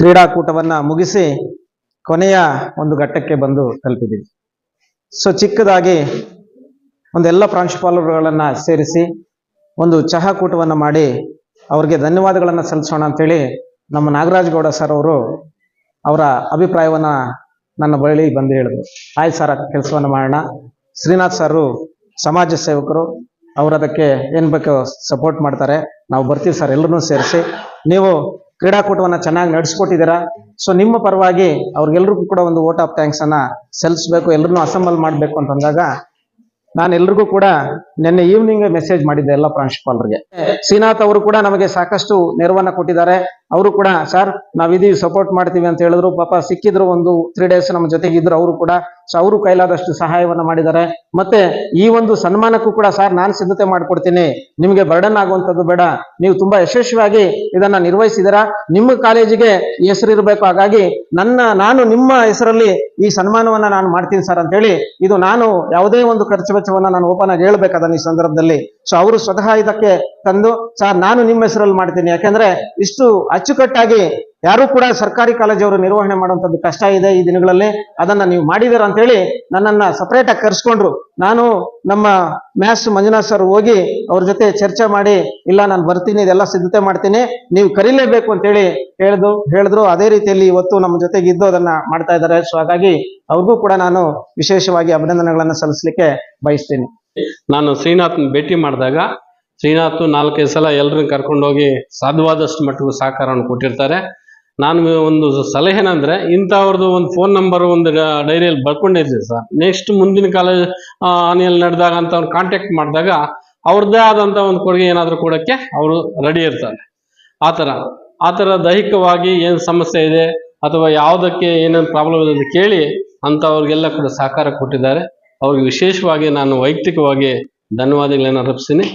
ಕ್ರೀಡಾಕೂಟವನ್ನ ಮುಗಿಸಿ ಕೊನೆಯ ಒಂದು ಘಟ್ಟಕ್ಕೆ ಬಂದು ತಲುಪಿದ್ದೀವಿ. ಸೊ ಚಿಕ್ಕದಾಗಿ ಒಂದೆಲ್ಲ ಪ್ರಾಂಶುಪಾಲರುಗಳನ್ನ ಸೇರಿಸಿ ಒಂದು ಚಹಾ ಕೂಟವನ್ನು ಮಾಡಿ ಅವ್ರಿಗೆ ಧನ್ಯವಾದಗಳನ್ನು ಸಲ್ಲಿಸೋಣ ಅಂತೇಳಿ ನಮ್ಮ ನಾಗರಾಜ್ ಗೌಡ ಸರ್ ಅವರು ಅವರ ಅಭಿಪ್ರಾಯವನ್ನ ನನ್ನ ಬಳಿ ಬಂದು ಹೇಳಿದ್ರು. ಆಯ್ತು ಸರ್ ಕೆಲಸವನ್ನು ಮಾಡೋಣ. ಶ್ರೀನಾಥ್ ಸರು ಸಮಾಜ ಸೇವಕರು, ಅವರು ಅದಕ್ಕೆ ಏನು ಬೇಕೋ ಸಪೋರ್ಟ್ ಮಾಡ್ತಾರೆ. ನಾವು ಬರ್ತೀವಿ ಸರ್ ಎಲ್ಲರನ್ನೂ ಸೇರಿಸಿ. ನೀವು ಕ್ರೀಡಾಕೂಟವನ್ನ ಚೆನ್ನಾಗಿ ನಡೆಸ್ಕೊಟ್ಟಿದ್ದೀರಾ? ಸೊ ನಿಮ್ಮ ಪರವಾಗಿ ಅವ್ರಿಗೆಲ್ರಿಗೂ ಕೂಡ ಒಂದು ವೋಟ್ ಆಫ್ ಥ್ಯಾಂಕ್ಸ್ ಅನ್ನ ಸಲ್ಲಿಸಬೇಕು ಎಲ್ಲರನ್ನೂ ಅಸೆಂಬಲ್ ಮಾಡಬೇಕು ಅಂತಂದಾಗ ನಾನು ಎಲ್ರಿಗೂ ಕೂಡ ನಿನ್ನೆ ಈವ್ನಿಂಗ್ ಮೆಸೇಜ್ ಮಾಡಿದ್ದೆ ಎಲ್ಲ ಪ್ರಾಂಶುಪಾಲರಿಗೆ ಶ್ರೀನಾಥ್ ಅವರು ಕೂಡ ನಮಗೆ ಸಾಕಷ್ಟು ನೆರವನ್ನ ಕೊಟ್ಟಿದ್ದಾರೆ. ಅವರು ಕೂಡ, ಸರ್ ನಾವಿದೀವಿ ಸಪೋರ್ಟ್ ಮಾಡ್ತೀವಿ ಅಂತ ಹೇಳಿದ್ರು. ಪಾಪ ಸಿಕ್ಕಿದ್ರು ಒಂದು ತ್ರೀ ಡೇಸ್ ನಮ್ಮ ಜೊತೆಗೆ ಇದ್ರು ಅವರು ಕೂಡ. ಸೊ ಅವರು ಕೈಲಾದಷ್ಟು ಸಹಾಯವನ್ನು ಮಾಡಿದ್ದಾರೆ. ಮತ್ತೆ ಈ ಒಂದು ಸನ್ಮಾನಕ್ಕೂ ಕೂಡ, ಸರ್, ನಾನು ಸಿದ್ಧತೆ ಮಾಡ್ಕೊಡ್ತೀನಿ. ನಿಮಗೆ ಬರ್ಡನ್ ಆಗುವಂಥದ್ದು ಬೇಡ. ನೀವು ತುಂಬಾ ಯಶಸ್ವಿಯಾಗಿ ಇದನ್ನ ನಿರ್ವಹಿಸಿದಿರಾ ನಿಮ್ಮ ಕಾಲೇಜಿಗೆ ಹೆಸರು ಇರಬೇಕು. ಹಾಗಾಗಿ ನನ್ನ, ನಾನು ನಿಮ್ಮ ಹೆಸರಲ್ಲಿ ಈ ಸನ್ಮಾನವನ್ನ ನಾನು ಮಾಡ್ತೀನಿ, ಸರ್, ಅಂತ ಹೇಳಿ ಇದು ನಾನು ಯಾವುದೇ ಒಂದು ಖರ್ಚು ವೆಚ್ಚವನ್ನು ನಾನು ಓಪನ್ ಆಗಿ ಹೇಳಬೇಕಾದ ಈ ಸಂದರ್ಭದಲ್ಲಿ. ಸೊ ಅವರು ಸ್ವತಃ ಇದಕ್ಕೆ ತಂದು ಸರ್ ನಾನು ನಿಮ್ಮ ಹೆಸರಲ್ಲಿ ಮಾಡ್ತೀನಿ. ಯಾಕಂದ್ರೆ ಇಷ್ಟು ಅಚ್ಚುಕಟ್ಟಾಗಿ ಯಾರು ಕೂಡ ಸರ್ಕಾರಿ ಕಾಲೇಜವರು ನಿರ್ವಹಣೆ ಮಾಡುವಂಥದ್ದು ಕಷ್ಟ ಇದೆ ಈ ದಿನಗಳಲ್ಲಿ. ಅದನ್ನ ನೀವು ಮಾಡಿದೀರ ಅಂತ ಹೇಳಿ ನನ್ನನ್ನ ಸಪರೇಟ್ ಆಗಿ ಕರ್ಸ್ಕೊಂಡ್ರು. ನಾನು ನಮ್ಮ ಮ್ಯಾಥ್ಸ್ ಮಂಜುನಾಥ್ ಸರ್ ಹೋಗಿ ಅವ್ರ ಜೊತೆ ಚರ್ಚೆ ಮಾಡಿ, ಇಲ್ಲ ನಾನು ಬರ್ತೀನಿ, ಇದೆಲ್ಲ ಸಿದ್ಧತೆ ಮಾಡ್ತೀನಿ, ನೀವು ಕರೀಲೇಬೇಕು ಅಂತ ಹೇಳಿ ಹೇಳಿದ್ರು ಹೇಳಿದ್ರು. ಅದೇ ರೀತಿಯಲ್ಲಿ ಇವತ್ತು ನಮ್ಮ ಜೊತೆಗೆ ಇದ್ದು ಅದನ್ನ ಮಾಡ್ತಾ ಇದ್ದಾರೆ. ಸೊ ಹಾಗಾಗಿ ಅವ್ರಿಗೂ ಕೂಡ ನಾನು ವಿಶೇಷವಾಗಿ ಅಭಿನಂದನೆಗಳನ್ನು ಸಲ್ಲಿಸಲಿಕ್ಕೆ ಬಯಸ್ತೀನಿ. ನಾನು ಶ್ರೀನಾಥ್ನ ಭೇಟಿ ಮಾಡಿದಾಗ ಶ್ರೀನಾಥ್ ನಾಲ್ಕೈದು ಸಲ ಎಲ್ಲರನ್ನ ಕರ್ಕೊಂಡೋಗಿ ಸಾಧ್ಯವಾದಷ್ಟು ಮಟ್ಟಿಗೂ ಸಹಕಾರವನ್ನು ಕೊಟ್ಟಿರ್ತಾರೆ. ನಾನು ಒಂದು ಸಲಹೆ ಏನಂದ್ರೆ ಇಂಥವ್ರದ್ದು ಒಂದು ಫೋನ್ ನಂಬರ್ ಒಂದು ಡೈರಿಯಲ್ಲಿ ಬರ್ಕೊಂಡಿದ್ದೆ ಸರ್. ನೆಕ್ಸ್ಟ್ ಮುಂದಿನ ಕಾಲೇಜ್ ಆನೆಯಲ್ಲಿ ನಡೆದಾಗ ಅಂತ ಅವ್ರು ಕಾಂಟ್ಯಾಕ್ಟ್ ಮಾಡಿದಾಗ ಅವ್ರದ್ದೇ ಆದಂಥ ಒಂದು ಕೊಡುಗೆ ಏನಾದರೂ ಕೊಡೋಕ್ಕೆ ಅವರು ರೆಡಿ ಇರ್ತಾರೆ. ಆ ಥರ. ಆ ಥರ ದೈಹಿಕವಾಗಿ ಏನು ಸಮಸ್ಯೆ ಇದೆ ಅಥವಾ ಯಾವುದಕ್ಕೆ ಏನೇನು ಪ್ರಾಬ್ಲಮ್ ಇದೆ ಅಂತ ಕೇಳಿ ಅಂಥವ್ರಿಗೆಲ್ಲ ಕೂಡ ಸಹಕಾರ ಕೊಟ್ಟಿದ್ದಾರೆ. ಅವ್ರಿಗೆ ವಿಶೇಷವಾಗಿ ನಾನು ವೈಯಕ್ತಿಕವಾಗಿ ಧನ್ಯವಾದಗಳನ್ನು ಅರ್ಪಿಸ್ತೀನಿ.